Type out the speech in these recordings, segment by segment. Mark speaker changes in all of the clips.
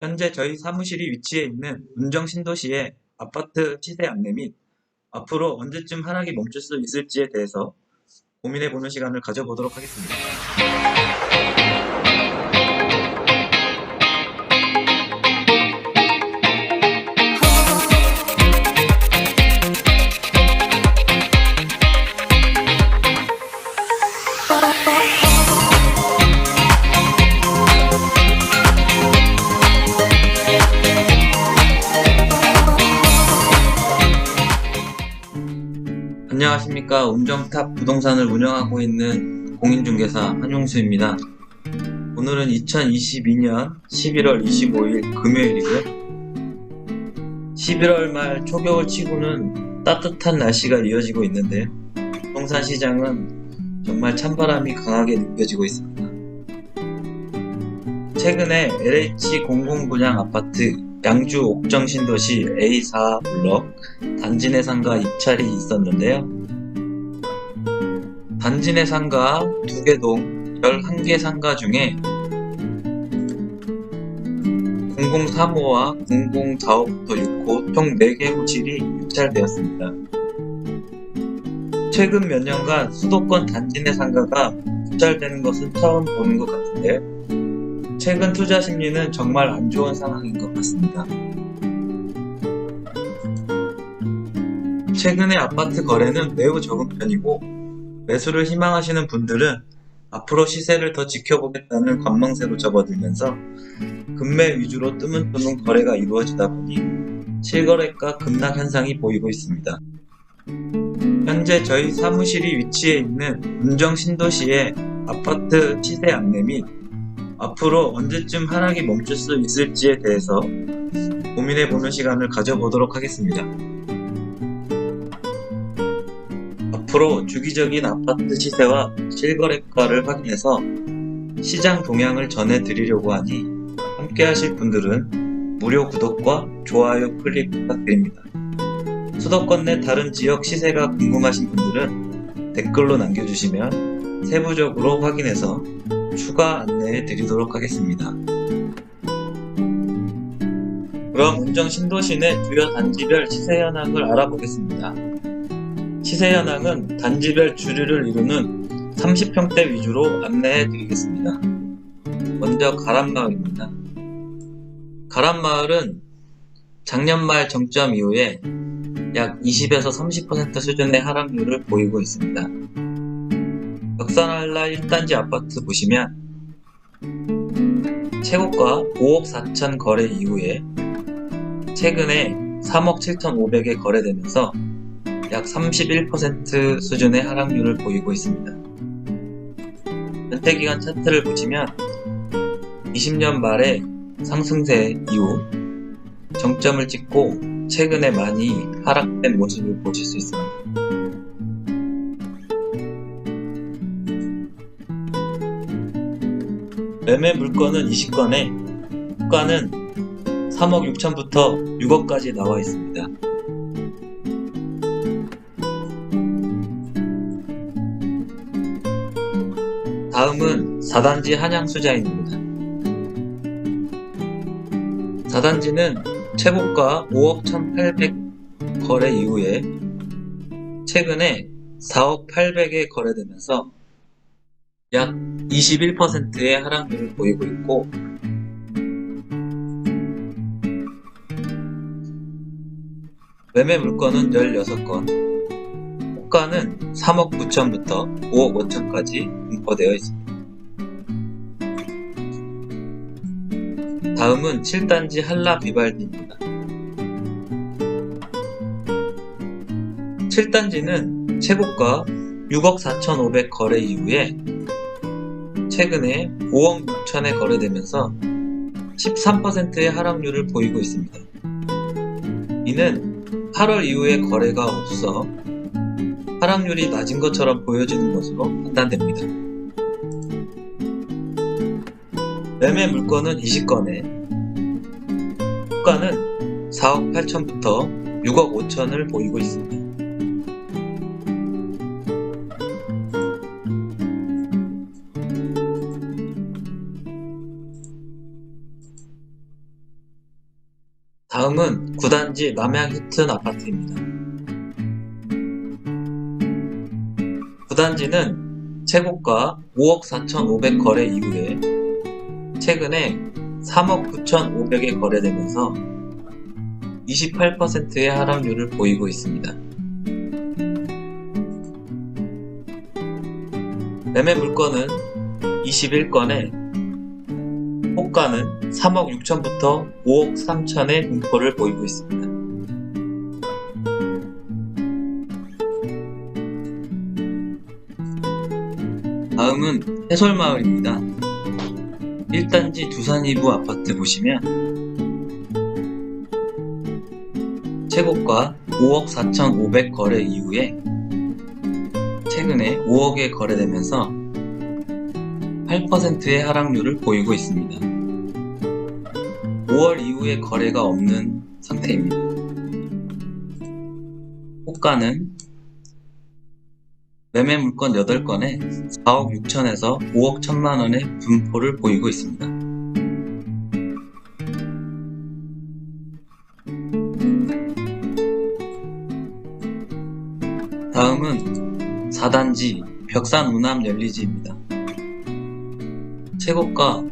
Speaker 1: 현재 저희 사무실이 위치해 있는 운정 신도시의 아파트 시세 안내 및 앞으로 언제쯤 하락이 멈출 수 있을지에 대해서 고민해 보는 시간을 가져보도록 하겠습니다. 안녕하십니까. 운정탑 부동산을 운영하고 있는 공인중개사 한용수입니다. 오늘은 2022년 11월 25일 금요일이고요. 11월 말 초겨울 치고는 따뜻한 날씨가 이어지고 있는데 부동산 시장은 정말 찬바람이 강하게 느껴지고 있습니다. 최근에 LH 공공분양 아파트 양주 옥정 신도시 A4 블럭 단지 내 상가 입찰이 있었는데요. 단지 내 상가 2개 동 11개 상가 중에 0035와 0045부터 6호 총 4개 호실이 입찰되었습니다. 최근 몇 년간 수도권 단지 내 상가가 입찰되는 것은 처음 보는 것 같은데요. 최근 투자 심리는 정말 안 좋은 상황인 것 같습니다. 최근에 아파트 거래는 매우 적은 편이고 매수를 희망하시는 분들은 앞으로 시세를 더 지켜보겠다는 관망세로 접어들면서 금매 위주로 뜨문뜨문 거래가 이루어지다 보니 실거래가 급락 현상이 보이고 있습니다. 현재 저희 사무실이 위치해 있는 운정 신도시의 아파트 시세 안내 및 앞으로 언제쯤 하락이 멈출 수 있을지에 대해서 고민해 보는 시간을 가져보도록 하겠습니다. 앞으로 주기적인 아파트 시세와 실거래가를 확인해서 시장 동향을 전해 드리려고 하니 함께 하실 분들은 무료 구독과 좋아요 클릭 부탁드립니다. 수도권 내 다른 지역 시세가 궁금하신 분들은 댓글로 남겨주시면 세부적으로 확인해서 추가 안내해 드리도록 하겠습니다. 그럼 운정 신도시 내 주요 단지별 시세 현황을 알아보겠습니다. 시세 현황은 단지별 주류를 이루는 30평대 위주로 안내해 드리겠습니다. 먼저 가람마을입니다. 가람마을은 작년 말 정점 이후에 약 20에서 30% 수준의 하락률을 보이고 있습니다. 벽산알라 1단지 아파트 보시면 최고가 5억 4천 거래 이후에 최근에 3억 7,500에 거래되면서 약 31% 수준의 하락률을 보이고 있습니다. 연태기간 차트를 보시면 20년 말에 상승세 이후 정점을 찍고 최근에 많이 하락된 모습을 보실 수 있습니다. 매매 물건은 20건에 호가는 3억 6천부터 6억까지 나와 있습니다. 다음은 4단지 한양수자입니다. 4단지는 최고가 5억 1,800 거래 이후에 최근에 4억 800에 거래되면서 약 21%의 하락률을 보이고 있고 매매 물건은 16건 호가는 3억 9천부터 5억 5천까지 분포되어 있습니다. 다음은 7단지 한라 비발디입니다. 7단지는 최고가 6억 4,500 거래 이후에 최근에 5억 6천에 거래되면서 13%의 하락률을 보이고 있습니다. 이는 8월 이후에 거래가 없어 하락률이 낮은 것처럼 보여지는 것으로 판단됩니다. 매매 물건은 20건에 호가는 4억 8천부터 6억 5천을 보이고 있습니다. 다음은 9단지 남양 히튼 아파트입니다. 9단지는 최고가 5억 4,500 거래 이후에 최근에 3억 9,500에 거래되면서 28%의 하락률을 보이고 있습니다. 매매 물건은 21건에 호가는 3억 6천부터 5억 3천의 분포를 보이고 있습니다. 다음은 해솔마을입니다. 1단지 두산 2부 아파트 보시면 최고가 5억 4,500 거래 이후에 최근에 5억에 거래되면서 8%의 하락률을 보이고 있습니다. 5월 이후에 거래가 없는 상태입니다. 호가는 매매 물건 8건에 4억 6천에서 5억 1천만 원의 분포를 보이고 있습니다. 다음은 4단지 벽산 우남 열리지입니다. 최고가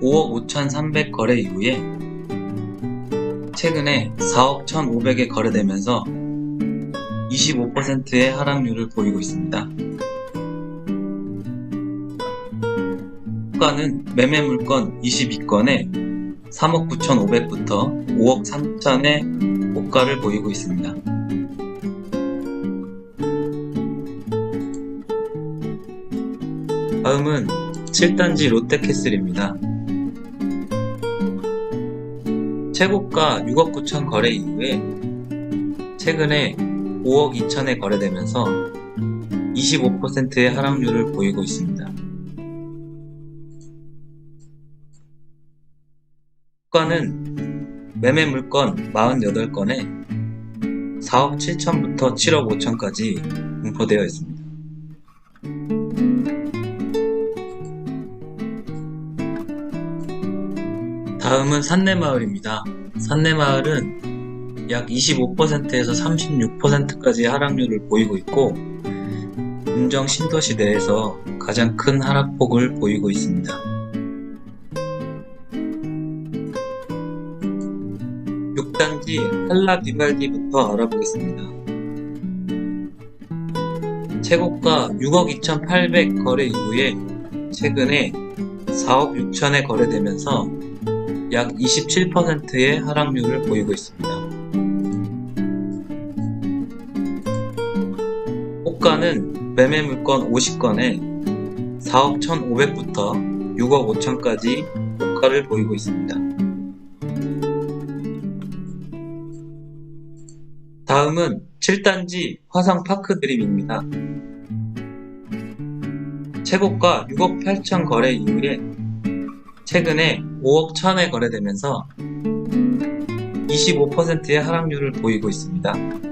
Speaker 1: 5억 5,300 거래 이후에 최근에 4억 1,500에 거래되면서 25%의 하락률을 보이고 있습니다. 호가는 매매 물건 22건에 3억 9,500부터 5억 3천의 호가를 보이고 있습니다. 다음은 7단지 롯데캐슬입니다. 최고가 6억 9천 거래 이후에 최근에 5억 2천에 거래되면서 25%의 하락률을 보이고 있습니다. 호가는 매매 물건 48건에 4억 7천부터 7억 5천까지 분포되어 있습니다. 다음은 산내마을입니다. 산내마을은 약 25%에서 36%까지 하락률을 보이고 있고 운정 신도시 내에서 가장 큰 하락폭을 보이고 있습니다. 6단지 한라 비발디부터 알아보겠습니다. 최고가 6억 2,800 거래 이후에 최근에 4억 6천에 거래되면서 약 27%의 하락률을 보이고 있습니다. 호가는 매매 물건 50건에 4억 1,500부터 6억 5천까지 호가를 보이고 있습니다. 다음은 7단지 화성 파크 드림입니다. 최고가 6억 8천 거래 이후에 최근에 5억 1000에 거래되면서 25%의 하락률을 보이고 있습니다.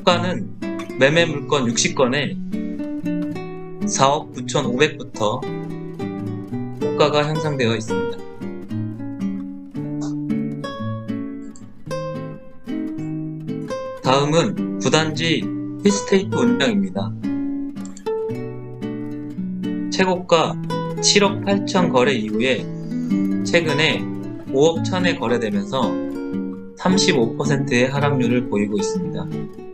Speaker 1: 호가는 매매 물건 60건에 4억 9,500부터 호가가 형성되어 있습니다. 다음은 9단지 힐스테이트 운장입니다. 최고가 7억 8천 거래 이후에 최근에 5억 1천에 거래되면서 35%의 하락률을 보이고 있습니다.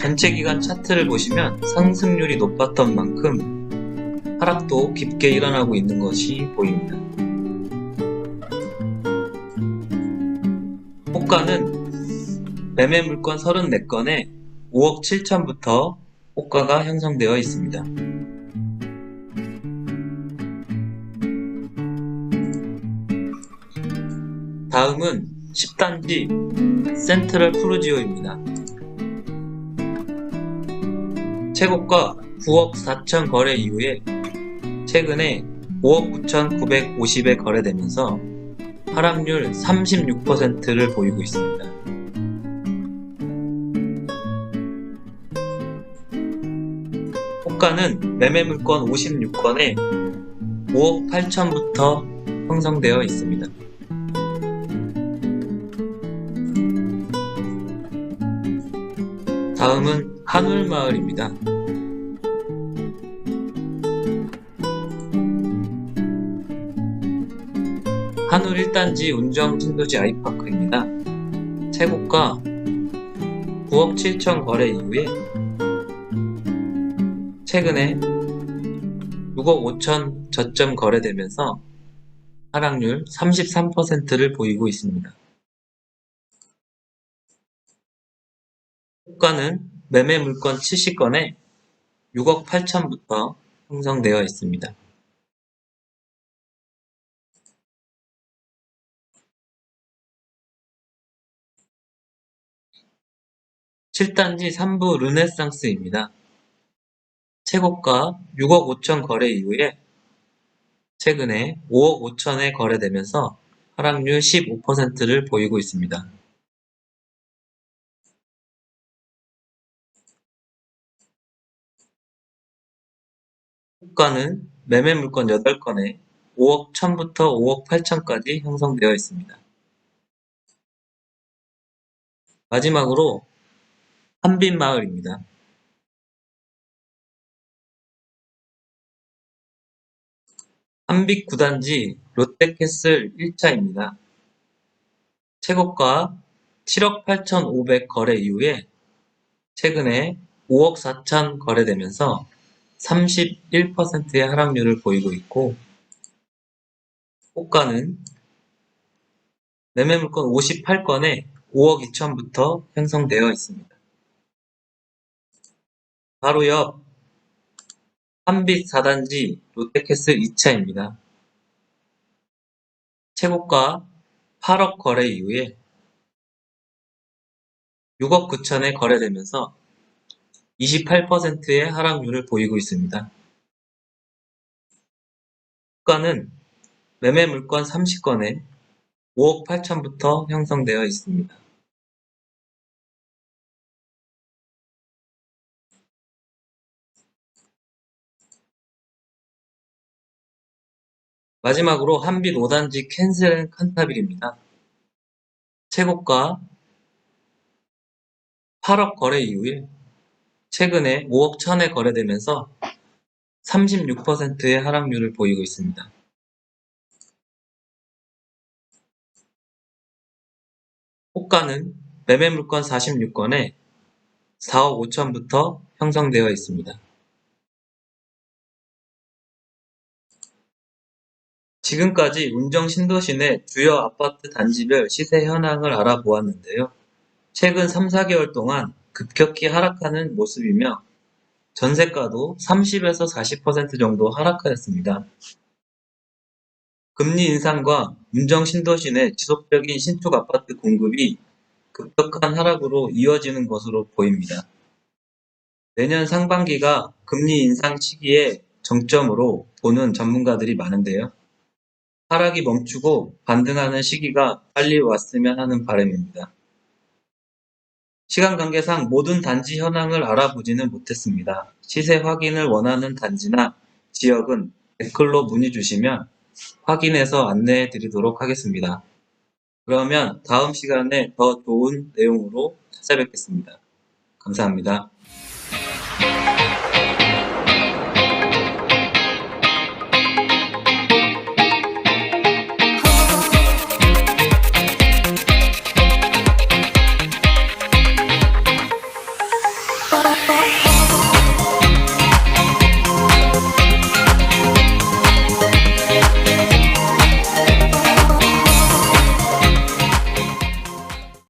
Speaker 1: 전체 기간 차트를 보시면 상승률이 높았던 만큼 하락도 깊게 일어나고 있는 것이 보입니다. 호가는 매매 물건 34건에 5억 7천부터 호가가 형성되어 있습니다. 다음은 10단지 센트럴 푸르지오입니다. 최고가 9억 4천 거래 이후에 최근에 5억 9,950에 거래되면서 하락률 36%를 보이고 있습니다. 호가는 매매 물건 56건에 5억 8천부터 형성되어 있습니다. 다음은 한울마을입니다. 한울 1단지 운정 신도시 아이파크입니다. 최고가 9억 7천 거래 이후에 최근에 6억 5천 저점 거래되면서 하락률 33%를 보이고 있습니다. 호가는 매매 물건 70건에 6억 8천부터 형성되어 있습니다. 칠단지 3부 르네상스입니다. 최고가 6억 5천 거래 이후에 최근에 5억 5천에 거래되면서 하락률 15%를 보이고 있습니다. 호가는 매매 물건 8건에 5억 1천부터 5억 8천까지 형성되어 있습니다. 마지막으로 한빛마을입니다. 한빛 9단지 롯데캐슬 1차입니다. 최고가 7억 8,500 거래 이후에 최근에 5억 4천 거래되면서 31%의 하락률을 보이고 있고 호가는 매매 물건 58건에 5억 2천부터 형성되어 있습니다. 바로 옆 한빛 4단지 롯데캐슬 2차입니다. 최고가 8억 거래 이후에 6억 9천에 거래되면서 28%의 하락률을 보이고 있습니다. 호가는 매매 물건 30건에 5억 8천부터 형성되어 있습니다. 마지막으로 한빛 5단지 캔슬 칸타빌입니다. 최고가 8억 거래 이후에 최근에 5억 1000에 거래되면서 36%의 하락률을 보이고 있습니다. 호가는 매매 물건 46건에 4억 5천부터 형성되어 있습니다. 지금까지 운정 신도시 내 주요 아파트 단지별 시세 현황을 알아보았는데요. 최근 3, 4개월 동안 급격히 하락하는 모습이며 전세가도 30에서 40% 정도 하락하였습니다. 금리 인상과 운정 신도시 내 지속적인 신축 아파트 공급이 급격한 하락으로 이어지는 것으로 보입니다. 내년 상반기가 금리 인상 시기의 정점으로 보는 전문가들이 많은데요. 하락이 멈추고 반등하는 시기가 빨리 왔으면 하는 바람입니다. 시간 관계상 모든 단지 현황을 알아보지는 못했습니다. 시세 확인을 원하는 단지나 지역은 댓글로 문의 주시면 확인해서 안내해 드리도록 하겠습니다. 그러면 다음 시간에 더 좋은 내용으로 찾아뵙겠습니다. 감사합니다.